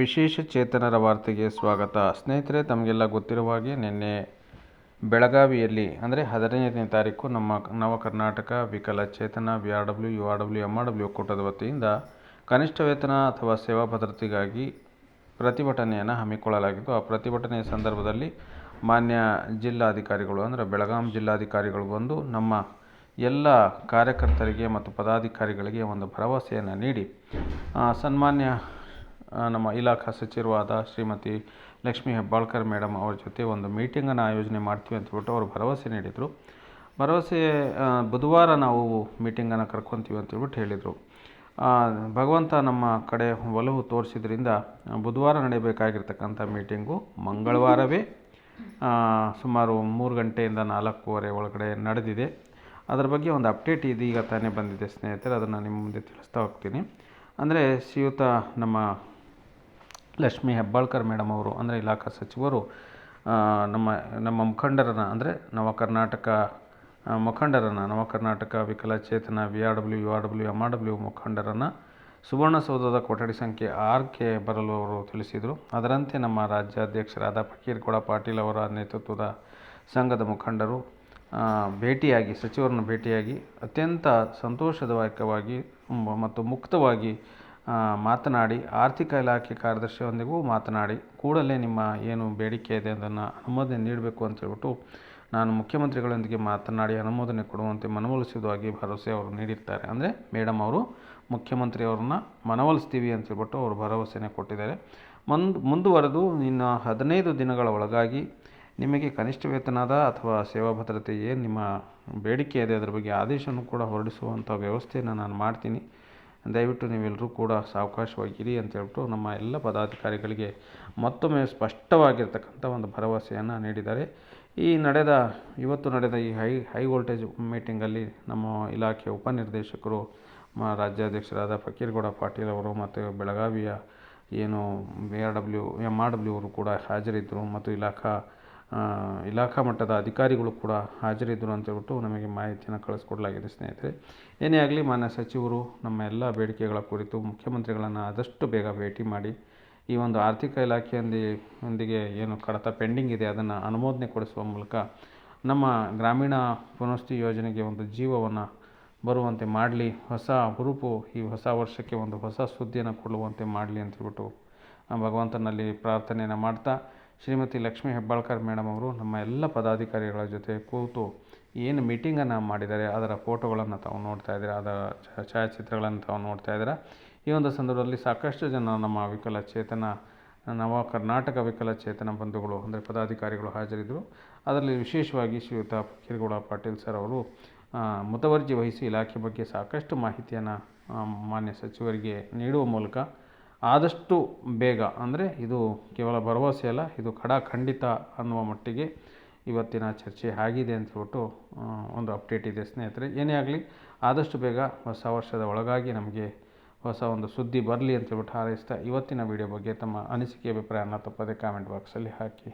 ವಿಶೇಷ ಚೇತನರ ವಾರ್ತೆಗೆ ಸ್ವಾಗತ. ಸ್ನೇಹಿತರೆ, ತಮಗೆಲ್ಲ ಗೊತ್ತಿರುವ ಹಾಗೆ ನಿನ್ನೆ ಬೆಳಗಾವಿಯಲ್ಲಿ, ಅಂದರೆ ಹದಿನೈದನೇ ತಾರೀಕು, ನಮ್ಮ ನವ ಕರ್ನಾಟಕ ವಿಕಲಚೇತನ V R W, U R W M R W ಒಕ್ಕೂಟದ ವತಿಯಿಂದ ಕನಿಷ್ಠ ವೇತನ ಅಥವಾ ಸೇವಾ ಭದ್ರತೆಗಾಗಿ ಪ್ರತಿಭಟನೆಯನ್ನು ಹಮ್ಮಿಕೊಳ್ಳಲಾಗಿತ್ತು ಆ ಪ್ರತಿಭಟನೆಯ ಸಂದರ್ಭದಲ್ಲಿ ಮಾನ್ಯ ಜಿಲ್ಲಾಧಿಕಾರಿಗಳು, ಅಂದರೆ ಬೆಳಗಾಂ ಜಿಲ್ಲಾಧಿಕಾರಿಗಳು ಬಂದು ನಮ್ಮ ಎಲ್ಲ ಕಾರ್ಯಕರ್ತರಿಗೆ ಮತ್ತು ಪದಾಧಿಕಾರಿಗಳಿಗೆ ಒಂದು ಭರವಸೆಯನ್ನು ನೀಡಿ ಸನ್ಮಾನ್ಯ ನಮ್ಮ ಇಲಾಖಾ ಸಚಿವರಾದ ಶ್ರೀಮತಿ ಲಕ್ಷ್ಮೀ ಹೆಬ್ಬಾಳ್ಕರ್ ಮೇಡಮ್ ಅವ್ರ ಜೊತೆ ಒಂದು ಮೀಟಿಂಗನ್ನು ಆಯೋಜನೆ ಮಾಡ್ತೀವಿ ಅಂತೇಳ್ಬಿಟ್ಟು ಅವರು ಭರವಸೆ ನೀಡಿದರು. ಭರವಸೆ ಬುಧವಾರ ನಾವು ಮೀಟಿಂಗನ್ನು ಕರ್ಕೊತೀವಿ ಅಂತೇಳ್ಬಿಟ್ಟು ಹೇಳಿದರು. ಭಗವಂತ ನಮ್ಮ ಕಡೆ ಒಲವು ತೋರಿಸಿದ್ರಿಂದ ಬುಧವಾರ ನಡೆಯಬೇಕಾಗಿರ್ತಕ್ಕಂಥ ಮೀಟಿಂಗು ಮಂಗಳವಾರವೇ ಸುಮಾರು ಮೂರು ಗಂಟೆಯಿಂದ ನಾಲ್ಕೂವರೆ ಒಳಗಡೆ ನಡೆದಿದೆ. ಅದರ ಬಗ್ಗೆ ಒಂದು ಅಪ್ಡೇಟ್ ಇದೀಗ ತಾನೇ ಬಂದಿದೆ ಸ್ನೇಹಿತರೆ, ಅದನ್ನು ನಿಮ್ಮ ಮುಂದೆ ತಿಳಿಸ್ತಾ ಹೋಗ್ತೀನಿ. ಅಂದರೆ ಶ್ರೀಯುತ, ನಮ್ಮ ಲಕ್ಷ್ಮೀ ಹೆಬ್ಬಾಳ್ಕರ್ ಮೇಡಮ್ ಅವರು, ಅಂದರೆ ಇಲಾಖಾ ಸಚಿವರು ನಮ್ಮ ನಮ್ಮ ಮುಖಂಡರನ್ನು, ಅಂದರೆ ನವ ಕರ್ನಾಟಕ ಮುಖಂಡರನ್ನು ನವ ಕರ್ನಾಟಕ ವಿಕಲಚೇತನ, V R W, U R W, M R W ಮುಖಂಡರನ್ನು ಸುವರ್ಣಸೌಧದ ಕೊಠಡಿ ಸಂಖ್ಯೆ ಆರ್ಕೆ ಬರಲು ಅವರು ತಿಳಿಸಿದರು. ಅದರಂತೆ ನಮ್ಮ ರಾಜ್ಯಾಧ್ಯಕ್ಷರಾದ ಫಕೀರ್ಗೌಡ ಪಾಟೀಲ್ ಅವರ ನೇತೃತ್ವದ ಸಂಘದ ಮುಖಂಡರು ಭೇಟಿಯಾಗಿ, ಸಚಿವರನ್ನು ಭೇಟಿಯಾಗಿ ಅತ್ಯಂತ ಸಂತೋಷದಾಯಕವಾಗಿ ಮತ್ತು ಮುಕ್ತವಾಗಿ ಮಾತನಾಡಿ, ಆರ್ಥಿಕ ಇಲಾಖೆ ಕಾರ್ಯದರ್ಶಿಯೊಂದಿಗೂ ಮಾತನಾಡಿ, ಕೂಡಲೇ ನಿಮ್ಮ ಏನು ಬೇಡಿಕೆ ಇದೆ ಅದನ್ನು ಅನುಮೋದನೆ ನೀಡಬೇಕು ಅಂತ ಹೇಳ್ಬಿಟ್ಟು ನಾನು ಮುಖ್ಯಮಂತ್ರಿಗಳೊಂದಿಗೆ ಮಾತನಾಡಿ ಅನುಮೋದನೆ ಕೊಡುವಂತೆ ಮನವೊಲಿಸುವುದಾಗಿ ಭರವಸೆ ಅವರು ನೀಡಿರ್ತಾರೆ. ಅಂದರೆ ಮೇಡಮ್ ಅವರು ಮುಖ್ಯಮಂತ್ರಿಯವ್ರನ್ನ ಮನವೊಲಿಸ್ತೀವಿ ಅಂತ ಹೇಳ್ಬಿಟ್ಟು ಅವರು ಭರವಸೆನೇ ಕೊಟ್ಟಿದ್ದಾರೆ. ಮುಂದ್, ಮುಂದುವರೆದು ಇನ್ನು ಹದಿನೈದು ದಿನಗಳ ಒಳಗಾಗಿ ನಿಮಗೆ ಕನಿಷ್ಠ ವೇತನದ ಅಥವಾ ಸೇವಾ ಭದ್ರತೆ ಏನು ನಿಮ್ಮ ಬೇಡಿಕೆ ಇದೆ ಅದರ ಬಗ್ಗೆ ಆದೇಶವನ್ನು ಕೂಡ ಹೊರಡಿಸುವಂಥ ವ್ಯವಸ್ಥೆಯನ್ನು ನಾನು ಮಾಡ್ತೀನಿ. ದಯವಿಟ್ಟು ನೀವೆಲ್ಲರೂ ಕೂಡ ಸಾವಕಾಶವಾಗಿರಿ ಅಂತ ಹೇಳ್ಬಿಟ್ಟು ನಮ್ಮ ಎಲ್ಲ ಪದಾಧಿಕಾರಿಗಳಿಗೆ ಮತ್ತೊಮ್ಮೆ ಸ್ಪಷ್ಟವಾಗಿರ್ತಕ್ಕಂಥ ಒಂದು ಭರವಸೆಯನ್ನು ನೀಡಿದ್ದಾರೆ. ಈ ನಡೆದ, ಇವತ್ತು ನಡೆದ ಈ ಹೈ ಹೈ ವೋಲ್ಟೇಜ್ ಮೀಟಿಂಗಲ್ಲಿ ನಮ್ಮ ಇಲಾಖೆ ಉಪನಿರ್ದೇಶಕರು ರಾಜ್ಯಾಧ್ಯಕ್ಷರಾದ ಫಕೀರ್ಗೌಡ ಪಾಟೀಲ್ ಅವರು ಮತ್ತು ಬೆಳಗಾವಿಯ ಏನು B R W M R W ಅವರು ಕೂಡ ಹಾಜರಿದ್ದರು ಮತ್ತು ಇಲಾಖಾ ಇಲಾಖಾ ಮಟ್ಟದ ಅಧಿಕಾರಿಗಳು ಕೂಡ ಹಾಜರಿದ್ದರು ಅಂತ ಹೇಳ್ಬಿಟ್ಟು ನಮಗೆ ಮಾಹಿತಿಯನ್ನು ಕಳಿಸ್ಕೊಡ್ಲಾಗಿದೆ ಸ್ನೇಹಿತರೆ. ಏನೇ ಆಗಲಿ ಮಾನ್ಯ ಸಚಿವರು ನಮ್ಮ ಎಲ್ಲ ಬೇಡಿಕೆಗಳ ಕುರಿತು ಮುಖ್ಯಮಂತ್ರಿಗಳನ್ನು ಆದಷ್ಟು ಬೇಗ ಭೇಟಿ ಮಾಡಿ ಈ ಒಂದು ಆರ್ಥಿಕ ಇಲಾಖೆಯೊಂದಿಗೆ ಒಂದಿಗೆ ಏನು ಕಡತ ಪೆಂಡಿಂಗ್ ಇದೆ ಅದನ್ನು ಅನುಮೋದನೆ ಕೊಡಿಸುವ ಮೂಲಕ ನಮ್ಮ ಗ್ರಾಮೀಣ ಪುನಸ್ತಿ ಯೋಜನೆಗೆ ಒಂದು ಜೀವವನ್ನು ಬರುವಂತೆ ಮಾಡಲಿ, ಹೊಸ ಹುರುಪು ಈ ಹೊಸ ವರ್ಷಕ್ಕೆ ಒಂದು ಹೊಸ ಸುದ್ದಿಯನ್ನು ಕೊಡುವಂತೆ ಮಾಡಲಿ ಅಂತೇಳ್ಬಿಟ್ಟು ಭಗವಂತನಲ್ಲಿ ಪ್ರಾರ್ಥನೆಯನ್ನು ಮಾಡ್ತಾ ಶ್ರೀಮತಿ ಲಕ್ಷ್ಮೀ ಹೆಬ್ಬಾಳ್ಕರ್ ಮೇಡಮ್ ಅವರು ನಮ್ಮ ಎಲ್ಲ ಪದಾಧಿಕಾರಿಗಳ ಜೊತೆ ಕೂತು ಏನು ಮೀಟಿಂಗನ್ನು ಮಾಡಿದ್ದಾರೆ, ಅದರ ಫೋಟೋಗಳನ್ನು ತಾವು ನೋಡ್ತಾ ಇದ್ದೀರಾ, ಅದರ ಛಾಯಾಚಿತ್ರಗಳನ್ನು ತಾವು ನೋಡ್ತಾ ಇದ್ದೀರಾ? ಈ ಒಂದು ಸಂದರ್ಭದಲ್ಲಿ ಸಾಕಷ್ಟು ಜನ ನಮ್ಮ ವಿಕಲಚೇತನ ನವ ಕರ್ನಾಟಕ ವಿಕಲಚೇತನ ಬಂಧುಗಳು ಅಂದರೆ ಪದಾಧಿಕಾರಿಗಳು ಹಾಜರಿದ್ದರು. ಅದರಲ್ಲಿ ವಿಶೇಷವಾಗಿ ಶ್ರೀಯುತ ಕಿರುಗೌಡ ಪಾಟೀಲ್ ಸರ್ ಅವರು ಮುತವರ್ಜಿ ವಹಿಸಿ ಇಲಾಖೆ ಬಗ್ಗೆ ಸಾಕಷ್ಟು ಮಾಹಿತಿಯನ್ನು ಮಾನ್ಯ ಸಚಿವರಿಗೆ ನೀಡುವ ಮೂಲಕ ಆದಷ್ಟು ಬೇಗ, ಅಂದರೆ ಇದು ಕೇವಲ ಭರವಸೆ ಅಲ್ಲ, ಇದು ಖಡಾಖಂಡಿತ ಅನ್ನುವ ಮಟ್ಟಿಗೆ ಇವತ್ತಿನ ಚರ್ಚೆ ಆಗಿದೆ ಅಂತ ಹೇಳ್ಬಿಟ್ಟು ಒಂದು ಅಪ್ಡೇಟ್ ಇದೆ ಸ್ನೇಹಿತರೆ. ಏನೇ ಆಗಲಿ, ಆದಷ್ಟು ಬೇಗ ಹೊಸ ವರ್ಷದ ಒಳಗಾಗಿ ನಮಗೆ ಹೊಸ ಒಂದು ಸುದ್ದಿ ಬರಲಿ ಅಂತ ಹೇಳ್ಬಿಟ್ಟು ಹಾರೈಸ್ತಾ ಇವತ್ತಿನ ವಿಡಿಯೋ ಬಗ್ಗೆ ತಮ್ಮ ಅನಿಸಿಕೆ ಅಭಿಪ್ರಾಯನ ತಪ್ಪದೆ ಕಾಮೆಂಟ್ ಬಾಕ್ಸಲ್ಲಿ ಹಾಕಿ.